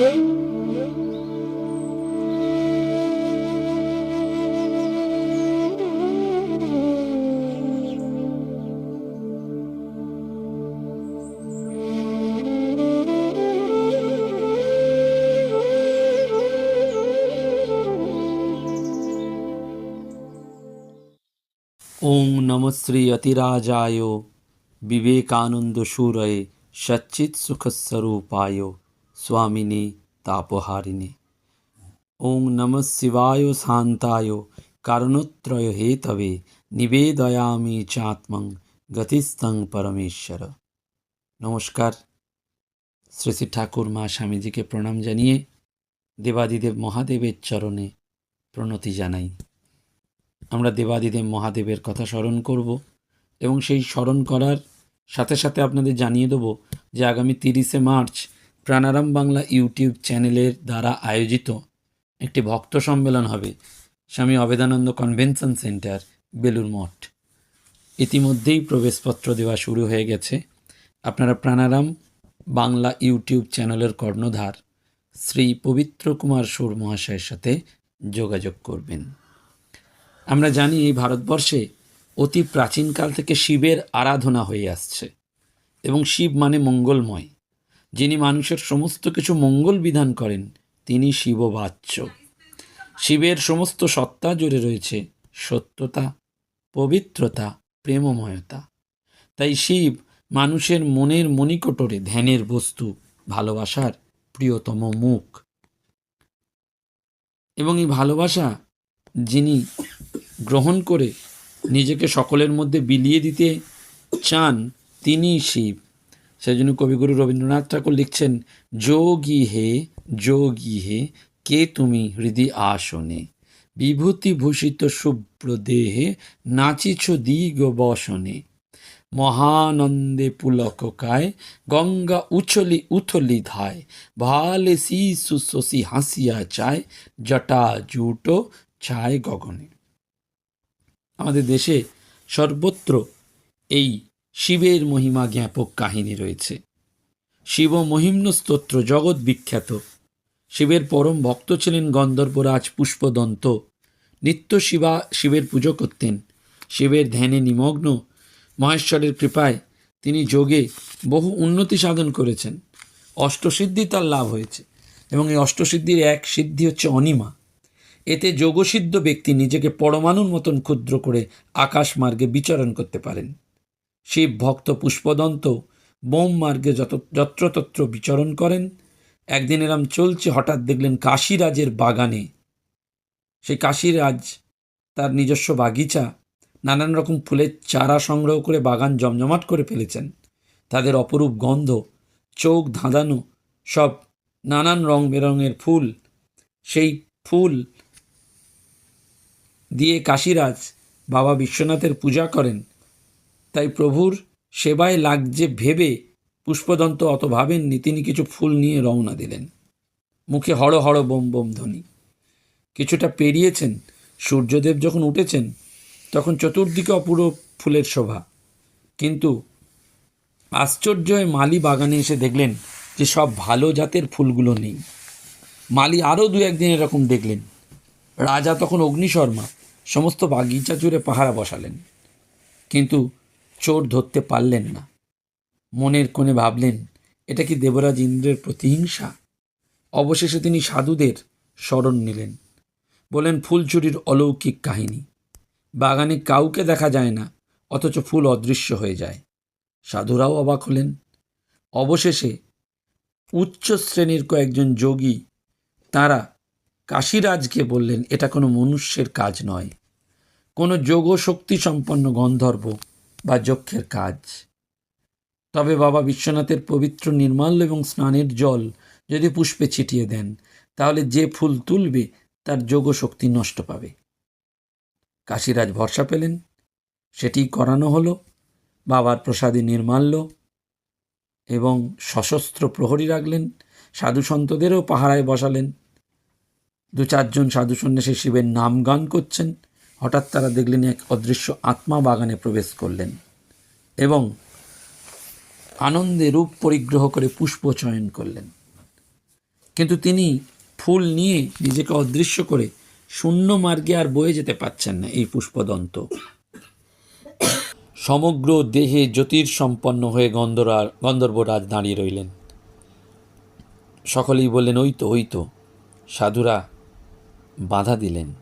ওং নম শ্রী অতিরাজায় বিবেকানন্দ সুরয়ে সচ্চিৎ সুখস্বরূপায় স্বামিনে তাপহারিণে ওং নম শিবায় শান্তায় কারণত্রয় হেতবে নিবেদয়ামি চাত্মং গতিস্তং পরমেশ্বর নমস্কার শ্রী শ্রী ঠাকুর মা স্বামীজিকে প্রণাম জানিয়ে দেবাদিদেব মহাদেবের চরণে প্রণতি জানাই আমরা দেবাদিদেব মহাদেবের কথা স্মরণ করব এবং সেই স্মরণ করার সাথে সাথে আপনাদের জানিয়ে দেবো যে আগামী তিরিশে মার্চ প্রাণারাম বাংলা ইউটিউব চ্যানেলের দ্বারা আয়োজিত একটি ভক্ত সম্মেলন হবে স্বামী অবেদানন্দ কনভেনশন সেন্টার, বেলুর মঠ। ইতিমধ্যেই প্রবেশপত্র দেওয়া শুরু হয়ে গেছে। আপনারা প্রাণারাম বাংলা ইউটিউব চ্যানেলের কর্ণধার শ্রী পবিত্র কুমার সুর মহাশয়ের সাথে যোগাযোগ করবেন। আমরা জানি এই ভারতবর্ষে অতি প্রাচীনকাল থেকে শিবের আরাধনা হয়ে আসছে এবং শিব মানে মঙ্গলময়। যিনি মানুষের সমস্ত কিছু মঙ্গল বিধান করেন, তিনি শিববাচ্য। শিবের সমস্ত সত্তা জুড়ে রয়েছে সত্যতা, পবিত্রতা, প্রেমময়তা। তাই শিব মানুষের মনের মণিকোটরে ধ্যানের বস্তু, ভালোবাসার প্রিয়তম মুখ। এবং এই ভালোবাসা যিনি গ্রহণ করে নিজেকে সকলের মধ্যে বিলিয়ে দিতে চান তিনি শিব। সেজন্য কবিগুরু রবীন্দ্রনাথ ঠাকুর লিখছেন, যোগী হে যোগী হে, কে তুমি হৃদি আসনে? বিভূতি ভূষিত শুভ্র দেহে নাচিছ দিগ বসনে। মহানন্দে পুলককায় গঙ্গা উছলি উথলি ধায়, ভালে শিশু শশী হাসিয়া চায়, জটা জুটো ছায় গগনে। আমাদের দেশে সর্বত্র এই শিবের মহিমা জ্ঞাপক কাহিনী রয়েছে। শিব মহিম্ন স্তোত্র জগৎ বিখ্যাত। শিবের পরম ভক্ত ছিলেন গন্ধর্বরাজ পুষ্পদন্ত। নিত্য শিবা শিবের পুজো করতেন। শিবের ধ্যানে নিমগ্ন। মহেশ্বরের কৃপায় তিনি যোগে বহু উন্নতি সাধন করেছেন। অষ্টসিদ্ধি তার লাভ হয়েছে এবং এই অষ্টসিদ্ধির এক সিদ্ধি হচ্ছে অনিমা। এতে যোগসিদ্ধ ব্যক্তি নিজেকে পরমাণুর মতন ক্ষুদ্র করে আকাশ মার্গে বিচরণ করতে পারেন। শিব ভক্ত পুষ্পদন্ত বোম মার্গে যত যত্রতত্র বিচরণ করেন। একদিন এরম চলছে, হঠাৎ দেখলেন কাশীরাজের বাগানে। সেই কাশীরাজ তার নিজস্ব বাগিচা, নানান রকম ফুলের চারা সংগ্রহ করে বাগান জমজমাট করে ফেলেছেন। তাদের অপরূপ গন্ধ, চোখ ধাঁধানো, সব নানান রং বেরঙের ফুল। সেই ফুল দিয়ে কাশীরাজ বাবা বিশ্বনাথের পূজা করেন। তাই প্রভুর সেবায় লাগছে ভেবে পুষ্পদন্ত অত ভাবেননি, তিনি কিছু ফুল নিয়ে রওনা দিলেন। মুখে হড় হড় বোম বোম ধ্বনি। কিছুটা পেরিয়েছেন, সূর্যদেব যখন উঠেছেন, তখন চতুর্দিকে অপূর্ব ফুলের শোভা। কিন্তু আশ্চর্য হয়ে মালি বাগানে এসে দেখলেন যে সব ভালো জাতের ফুলগুলো নেই। মালি আরও দু একদিন এরকম দেখলেন। রাজা তখন অগ্নিশর্মা, সমস্ত বাগিচা জুড়ে পাহারা বসালেন। কিন্তু চোর ধরতে পারলেন না। মনের কোণে ভাবলেন, এটা কি দেবরাজ ইন্দ্রের প্রতিহিংসা? অবশেষে তিনি সাধুদের স্মরণ নিলেন। বলেন ফুল চুরির অলৌকিক কাহিনী। বাগানে কাউকে দেখা যায় না, অথচ ফুল অদৃশ্য হয়ে যায়। সাধুরাও অবাক হলেন। অবশেষে উচ্চ শ্রেণির কয়েকজন যোগী তারা কাশীরাজকে বললেন, এটা কোনো মনুষ্যের কাজ নয়। কোনো যোগ শক্তি সম্পন্ন গন্ধর্ব বা যক্ষের কাজ। তবে বাবা বিশ্বনাথের পবিত্র নির্মাল্য এবং স্নানের জল যদি পুষ্পে ছিটিয়ে দেন, তাহলে যে ফুল তুলবে, তার যোগ শক্তি নষ্ট পাবে। কাশীরাজ ভরসা পেলেন, সেটি করানো হলো, বাবার প্রসাদে নির্মাল্য এবং সশস্ত্র প্রহরী রাখলেন সাধু সন্তদেরও পাহারায় বসালেন। দু চারজন সাধু সন্ন্যাসী শিবের নাম গান করছেন হঠাৎ তারা দেখলেন এক অদৃশ্য আত্মা বাগানে প্রবেশ করলেন এবং আনন্দে রূপ পরিগ্রহ করে পুষ্প চয়ন করলেন। কিন্তু তিনি ফুল নিয়ে নিজেকে অদৃশ্য করে শূন্য মার্গে আর বয়ে যেতে পারছেন না এই পুষ্পদন্ত। সমগ্র দেহে জ্যোতির্সম্পন্ন হয়ে গন্ধরা গন্ধর্বরাজ দাঁড়িয়ে রইলেন। সকলেই বললেন, ওই তো ওই তো, সাধুরা বাধা দিলেন।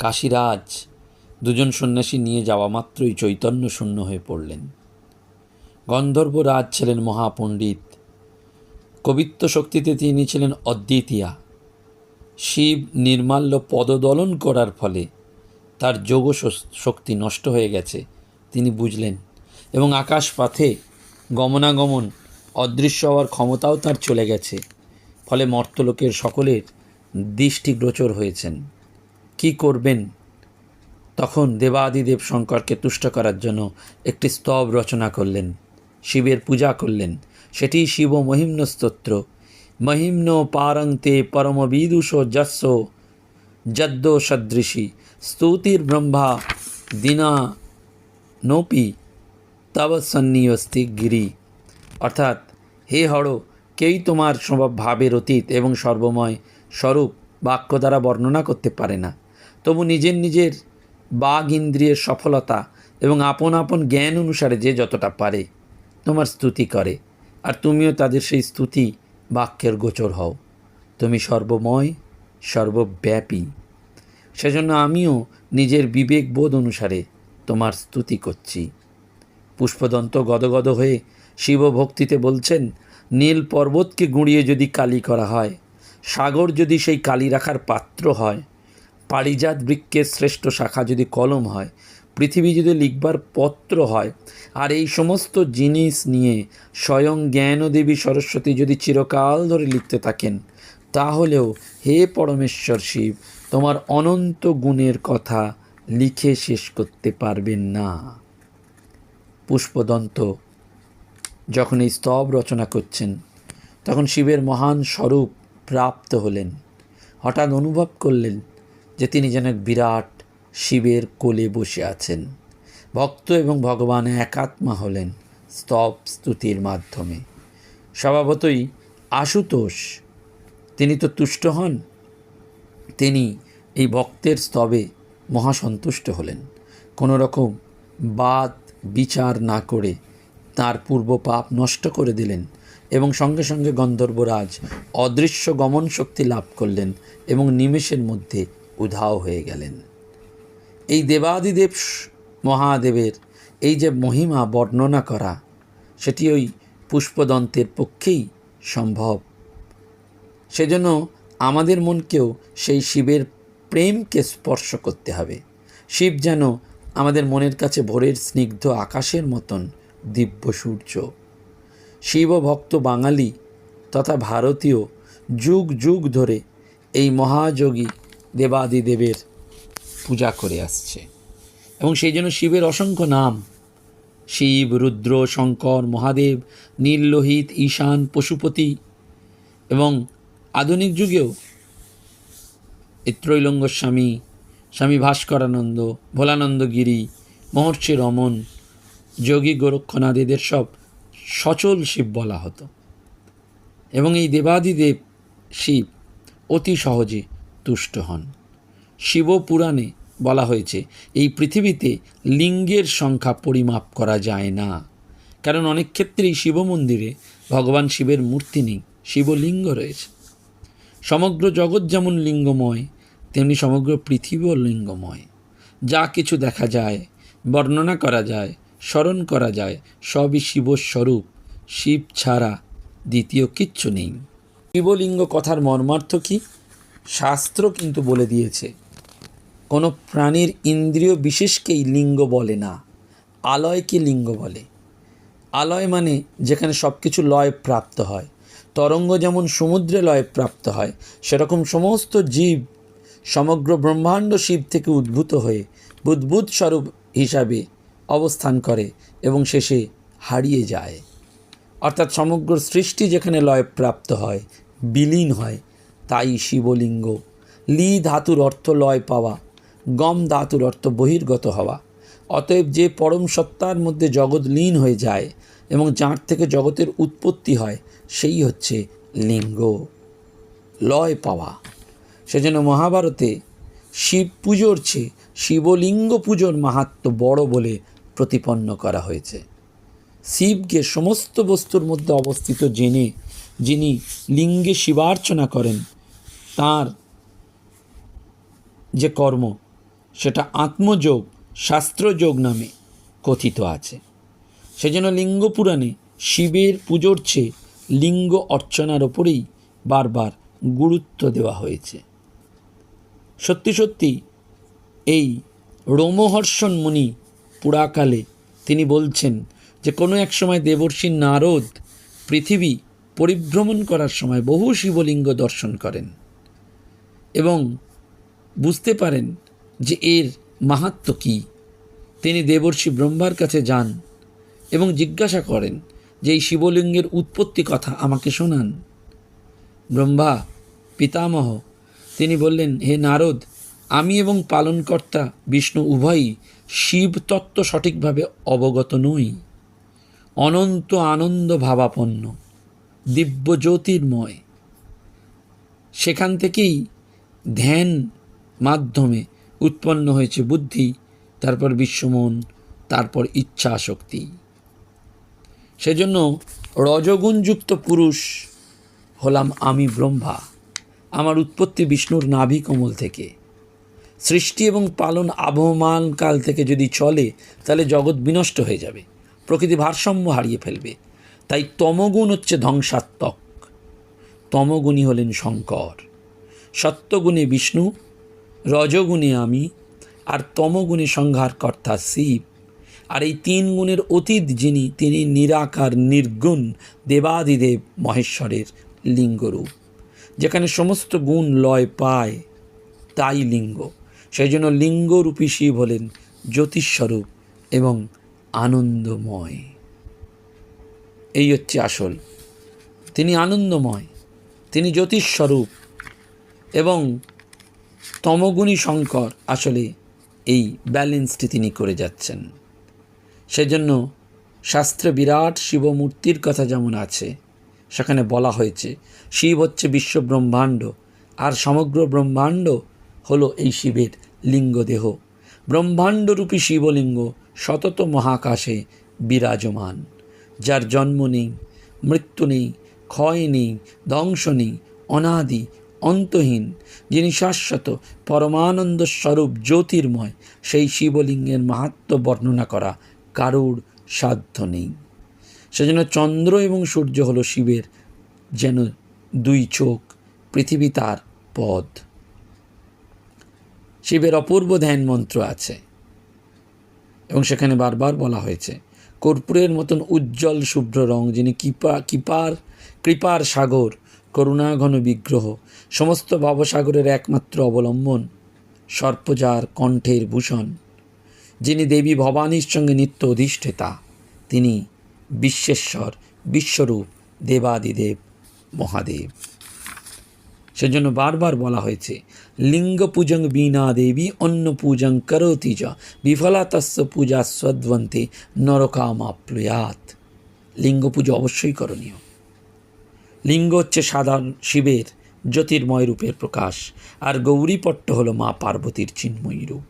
কাশীরাজ, দুজন সন্ন্যাসী নিয়ে যাওয়া মাত্রই চৈতন্য শূন্য হয়ে পড়লেন। গন্ধর্বরাজ ছিলেন মহাপণ্ডিত। কবিত্ব শক্তিতে তিনি ছিলেন অদ্বিতীয়া। শিব নির্মাল্য পদদলন করার ফলে তার যোগ শক্তি নষ্ট হয়ে গেছে, তিনি বুঝলেন, এবং আকাশপাথে গমনাগমন, অদৃশ্য হওয়ার ক্ষমতাও তার চলে গেছে, ফলে মর্তলোকের সকলের দৃষ্টিগ্রোচর হয়েছেন। কি করবেন? তখন দেবাদিদেব শঙ্করকে তুষ্ট করার জন্য একটি স্তব রচনা করলেন, শিবের পূজা করলেন। সেটি শিব মহিম্ন স্তোত্র। মহিম্ন পারংতে পরমবিদুষ যস্য যদ্য সদৃশী। স্তুতির ব্রহ্মা দিনা নোপি তব সন্নিয়স্তি গিরি। অর্থাৎ, হে হর, কেই তোমার ভাবের অতীত এবং সর্বময় স্বরূপ বাক্য দ্বারা বর্ণনা করতে পারে না? তবু নিজের নিজের বাঘ ইন্দ্রিয়ের সফলতা এবং আপন আপন জ্ঞান অনুসারে যে যতটা পারে তোমার স্তুতি করে। আর তুমিও তাদের সেই স্তুতি বাক্যের গোচর হও। তুমি সর্বময়, সর্বব্যাপী। সেজন্য আমিও নিজের বিবেক বোধ অনুসারে তোমার স্তুতি করছি। পুষ্পদন্ত গদগদ হয়ে শিব ভক্তিতে বলছেন, নীল পর্বতকে গুঁড়িয়ে যদি কালি করা হয়, সাগর যদি সেই কালি রাখার পাত্র হয় পারিজাত বৃক্ষের শ্রেষ্ঠ শাখা যদি কলম হয়, পৃথিবী যদি লিখবার পত্র হয়, আর এই সমস্ত জিনিস নিয়ে স্বয়ং জ্ঞানদেবী সরস্বতী যদি চিরকাল ধরে লিখতে থাকেন, তাহলেও হে পরমেশ্বর শিব, তোমার অনন্ত গুণের কথা লিখে শেষ করতে পারবেন না। পুষ্পদন্ত যখন এই স্তব রচনা করছেন, তখন শিবের মহান স্বরূপ প্রাপ্ত হলেন। হঠাৎ অনুভব করলেন যে তিনি যেন বিরাট শিবের কোলে বসে আছেন। ভক্ত এবং ভগবান একাত্মা হলেন স্তব স্তুতির মাধ্যমে। স্বভাবতই আশুতোষ। তিনি তো তুষ্ট হন। তিনি এই ভক্তের স্তবে মহাসন্তুষ্ট হলেন। কোনো রকম বাদ বিচার না করে তার পূর্ব পাপ নষ্ট করে দিলেন এবং সঙ্গে সঙ্গে গন্ধর্বরাজ অদৃশ্য গমন শক্তি লাভ করলেন এবং নিমেষের মধ্যে উধাও হয়ে গেলেন। এই দেবাদিদেব মহাদেবের এই যে মহিমা বর্ণনা করা, সেটি ওই পুষ্পদন্তের পক্ষেই সম্ভব। সেজন্য আমাদের মনকেও সেই শিবের প্রেমকে স্পর্শ করতে হবে। শিব যেন আমাদের মনের কাছে ভোরের স্নিগ্ধ আকাশের মতন দিব্য সূর্য। শিব ভক্ত বাঙালি তথা ভারতীয় যুগ যুগ ধরে এই মহাযোগী দেবাদিদেবের পূজা করে আসছে। এবং সেই জন্য শিবের অসংখ্য নাম। শিব, রুদ্র, শঙ্কর, মহাদেব নীললোহিত ঈশান, পশুপতি এবং আধুনিক যুগেও ত্রৈলঙ্গ স্বামী স্বামী ভাস্করানন্দ ভোলানন্দ গিরি মহর্ষি রমন যোগী গোরক্ষনাথ, এদের সব সচল শিব বলা হতো। এবং এই দেবাদিদেব শিব অতি সহজে তুষ্ট হন। শিব পুরাণে বলা হয়েছে, এই পৃথিবীতে লিঙ্গের সংখ্যা পরিমাপ করা যায় না। কারণ অনেক ক্ষেত্রেই শিব মন্দিরে ভগবান শিবের মূর্তি নেই, শিবলিঙ্গ রয়েছে। সমগ্র জগৎ যেমন লিঙ্গময়, তেমনি সমগ্র পৃথিবীও লিঙ্গময়। যা কিছু দেখা যায়, বর্ণনা করা যায়, স্মরণ করা যায়, সবই শিবস্বরূপ। শিব ছাড়া দ্বিতীয় কিচ্ছু নেই। শিবলিঙ্গ কথার মর্মার্থ কি? শাস্ত্র কিন্তু বলে দিয়েছে, কোনো প্রাণীর ইন্দ্রিয় বিশেষকেই লিঙ্গ বলে না, আলয়কে লিঙ্গ বলে। আলয় মানে যেখানে সব কিছু লয় প্রাপ্ত হয়, তরঙ্গ যেমন সমুদ্রে লয় প্রাপ্ত হয়, সেরকম সমস্ত জীব সমগ্র ব্রহ্মাণ্ড শিব থেকে উদ্ভূত হয়ে বুদ্ভুত স্বরূপ হিসাবে অবস্থান করে এবং শেষে হারিয়ে যায়। অর্থাৎ সমগ্র সৃষ্টি যেখানে লয় প্রাপ্ত হয়, বিলীন হয় তাই শিবলিঙ্গ। লি ধাতুর অর্থ লয় পাওয়া, গম ধাতুর অর্থ বহির্গত হওয়া। অতএব যে পরম সত্তার মধ্যে জগৎ লীন হয়ে যায় এবং যার থেকে জগতের উৎপত্তি হয়, সেই হচ্ছে লিঙ্গ। লয় পাওয়া। সেজন্য মহাভারতে শিব পুজোর চেয়ে শিবলিঙ্গ পুজোর মাহাত্ম বড় বলে প্রতিপন্ন করা হয়েছে। শিবকে সমস্ত বস্তুর মধ্যে অবস্থিত জেনে যিনি লিঙ্গে শিবার্চনা করেন তার যে কর্ম, সেটা আত্মযোগ, শাস্ত্রযোগ নামে কথিত আছে। সেজন্য লিঙ্গ পুরাণে শিবের পুজোর চেয়ে লিঙ্গ অর্চনার ওপরেই বারবার গুরুত্ব দেওয়া হয়েছে। সত্যি সত্যি এই রোমহর্ষণ মুনি পুরাকালে তিনি বলছেন যে, কোনো এক সময় দেবর্ষী নারদ পৃথিবী পরিভ্রমণ করার সময় বহু শিবলিঙ্গ দর্শন করেন। এবং বুঝতে পারেন যে এর মাহাত্ম কী। তিনি দেবর্ষি ব্রহ্মার কাছে যান এবং জিজ্ঞাসা করেন যে এই শিবলিঙ্গের উৎপত্তি কথা আমাকে শোনান। ব্রহ্মা, পিতামহ, তিনি বললেন, হে নারদ, আমি এবং পালনকর্তা বিষ্ণু উভয়ই শিব তত্ত্ব সঠিকভাবে অবগত নই। অনন্ত আনন্দ ভাবাপন্ন দিব্য জ্যোতির্ময় সেখান থেকেই ধ্যান মাধ্যমে উৎপন্ন হয়েছে বুদ্ধি, তারপর বিশ্বমন, তারপর ইচ্ছা শক্তি সেজন্য রজগুণযুক্ত পুরুষ হলাম আমি ব্রহ্মা, আমার উৎপত্তি বিষ্ণুর নাভি কমল থেকে। সৃষ্টি এবং পালন আবহমান কাল থেকে যদি চলে, তাহলে জগৎ বিনষ্ট হয়ে যাবে, প্রকৃতি ভারসাম্য হারিয়ে ফেলবে। তাই তমগুণ হচ্ছে ধ্বংসাত্মক তমগুণী হলেন শঙ্কর। সত্যগুণে বিষ্ণু, রজগুণে আমি, আর তমগুণে সংহারকর্তা শিব। আর এই তিন গুণের অতীত যিনি, তিনি নিরাকার, নির্গুণ, দেবাদিদেব মহেশ্বরের লিঙ্গরূপ। যেখানে সমস্ত গুণ লয় পায়, তাই লিঙ্গ। সেই জন্য লিঙ্গরূপী শিব হলেন জ্যোতিস্বরূপ এবং আনন্দময়। এই হচ্ছে আসল। তিনি আনন্দময়, তিনি জ্যোতিস্বরূপ এবং তমগুণী শঙ্কর আসলে এই ব্যালেন্সটি তিনি করে যাচ্ছেন। সেজন্য শাস্ত্রে বিরাট শিবমূর্তির কথা যেমন আছে, সেখানে বলা হয়েছে, শিব হচ্ছে বিশ্ব ব্রহ্মাণ্ড, আর সমগ্র ব্রহ্মাণ্ড হলো এই শিবের লিঙ্গদেহ। ব্রহ্মাণ্ডরূপী শিবলিঙ্গ শতত মহাকাশে বিরাজমান, যার জন্ম নেই, মৃত্যু নেই, ক্ষয় নেই, ধ্বংস নেই, অনাদি অন্তহীন, যিনি শাশ্বত, পরমানন্দ স্বরূপ জ্যোতির্ময়, সেই শিবলিঙ্গের মাহাত্ম বর্ণনা করা কারুর সাধ্য নেই। সেজন্য চন্দ্র এবং সূর্য হল শিবের যেন দুই চোখ, পৃথিবী তার পদ। শিবের অপূর্ব ধ্যান মন্ত্র আছে। এবং সেখানে বারবার বলা হয়েছে, কর্পূরের মতন উজ্জ্বল শুভ্র রং যিনি কৃপা, কৃপার কৃপার সাগর করুণাঘন বিগ্রহ, সমস্ত ভবসাগরের একমাত্র অবলম্বন, সর্পজার কণ্ঠের ভূষণ। যিনি দেবী ভবানীর সঙ্গে নিত্য অধিষ্ঠিতা, তিনি বিশ্বেশ্বর, বিশ্বরূপ দেবাদিদেব মহাদেব। সেজন্য বারবার বলা হয়েছে, লিঙ্গ পূজং বীণা দেবী অন্য পূজং করতি চ বিফলা তস্য পূজা সদ্বন্তে নরকামাপ্লুয়াত। লিঙ্গ পুজো অবশ্যই করণীয়। লিঙ্গ হচ্ছে সাধারণ শিবের জ্যোতির্ময় রূপের প্রকাশ, আর গৌরীপট্ট হল মা পার্বতীর চিন্ময়ী রূপ।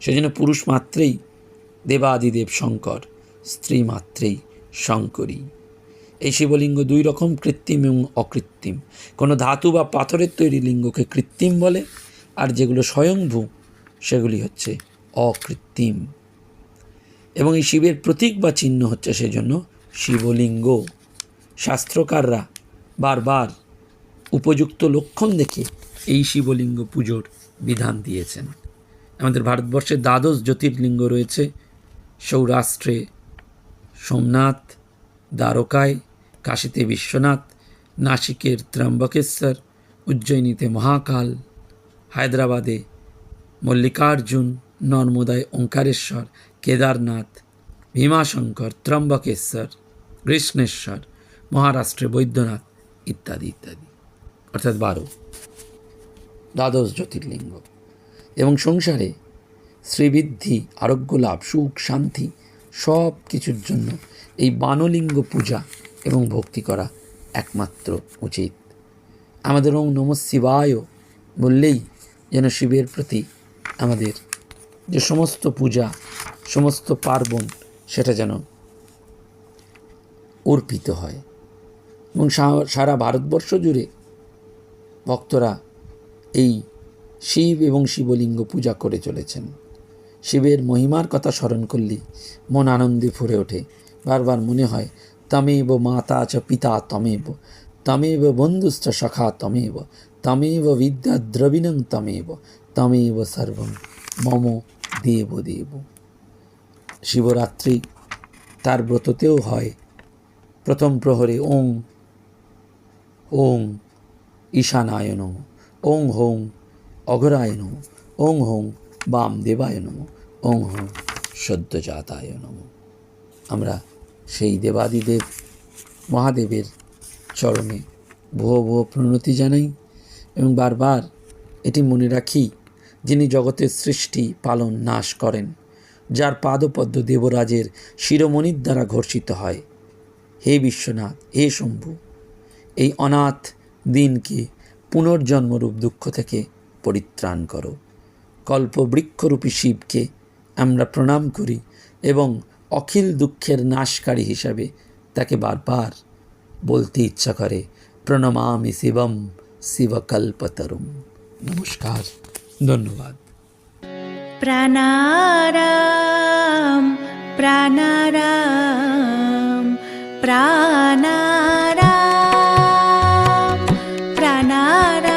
সেজন্য পুরুষ মাত্রেই দেবাদিদেব শঙ্কর, স্ত্রী মাত্রেই শঙ্করী। এই শিবলিঙ্গ দুই রকম কৃত্রিম এবং অকৃত্রিম। কোনো ধাতু বা পাথরের তৈরি লিঙ্গকে কৃত্রিম বলে, আর যেগুলো স্বয়ংভূ, সেগুলি হচ্ছে অকৃত্রিম। এবং এই শিবের প্রতীক বা চিহ্ন হচ্ছে সেজন্য শিবলিঙ্গ। শাস্ত্রকাররা বারবার উপযুক্ত লক্ষণ দেখে এই শিবলিঙ্গ পুজোর বিধান দিয়েছেন। আমাদের ভারতবর্ষে দ্বাদশ জ্যোতির্লিঙ্গ রয়েছে, সৌরাষ্ট্রে সোমনাথ, দ্বারকায় কাশীতে বিশ্বনাথ, নাসিকের ত্র্যম্বকেশ্বর, উজ্জয়িনীতে মহাকাল, হায়দ্রাবাদে মল্লিকার্জুন, নর্মদায় ওঙ্কারেশ্বর, কেদারনাথ, ভীমাশঙ্কর, ত্র্যম্বকেশ্বর, কৃষ্ণেশ্বর, মহারাষ্ট্রে বৈদ্যনাথ ইত্যাদি ইত্যাদি। অর্থাৎ বারো। দ্বাদশ জ্যোতির্লিঙ্গ। এবং সংসারে শ্রীবৃদ্ধি, আরোগ্য লাভ, সুখ, শান্তি সব কিছুর জন্য এই বানলিঙ্গ পূজা এবং ভক্তি করা একমাত্র উচিত। আমাদের ওং নম শিবায় বললেই যেন শিবের প্রতি আমাদের যে সমস্ত পূজা, সমস্ত পার্বণ, সেটা যেন অর্পিত হয়। এবং সারা ভারতবর্ষ জুড়ে ভক্তরা এই শিব এবং শিবলিঙ্গ পূজা করে চলেছেন। শিবের মহিমার কথা স্মরণ করলেই মন আনন্দে ভরে ওঠে। বারবার মনে হয়, তমেব মাতা চ পিতা তমেব তমেব বন্ধুশ্চ সখা তমেব তমেব বিদ্যা দ্রবিণং তমেব তমেব সর্বম মম দেব দেব। শিবরাত্রি তার ব্রততেও হয়। প্রথম প্রহরে ওং ওং ঈশানায় নম। ওং হোং অঘরায় নম। ওং হোং বামদেবায় নম। ওং হোং সদ্যজাতায় নম। আমরা সেই দেবাদিদেব মহাদেবের চরণে ভুয়ো ভুয়ো প্রণতি জানাই এবং বারবার এটি মনে রাখি যিনি জগতের সৃষ্টি, পালন, নাশ করেন, যার পাদপদ্ম দেবরাজের শিরোমণির দ্বারা ঘর্ষিত হয়। হে বিশ্বনাথ, হে শম্ভু এই অনাথ দিনকে পুনর্জন্মরূপ দুঃখ থেকে পরিত্রাণ করো। কল্পবৃক্ষরূপী শিবকে আমরা প্রণাম করি এবং অখিল দুঃখের নাশকারী হিসাবে তাকে বারবার বলতে ইচ্ছা করে, প্রণমামি শিবম শিবকল্পতরুম। নমস্কার, ধন্যবাদ। প্রাণারাম প্রাণারাম প্রাণারাম। প্রাণারাম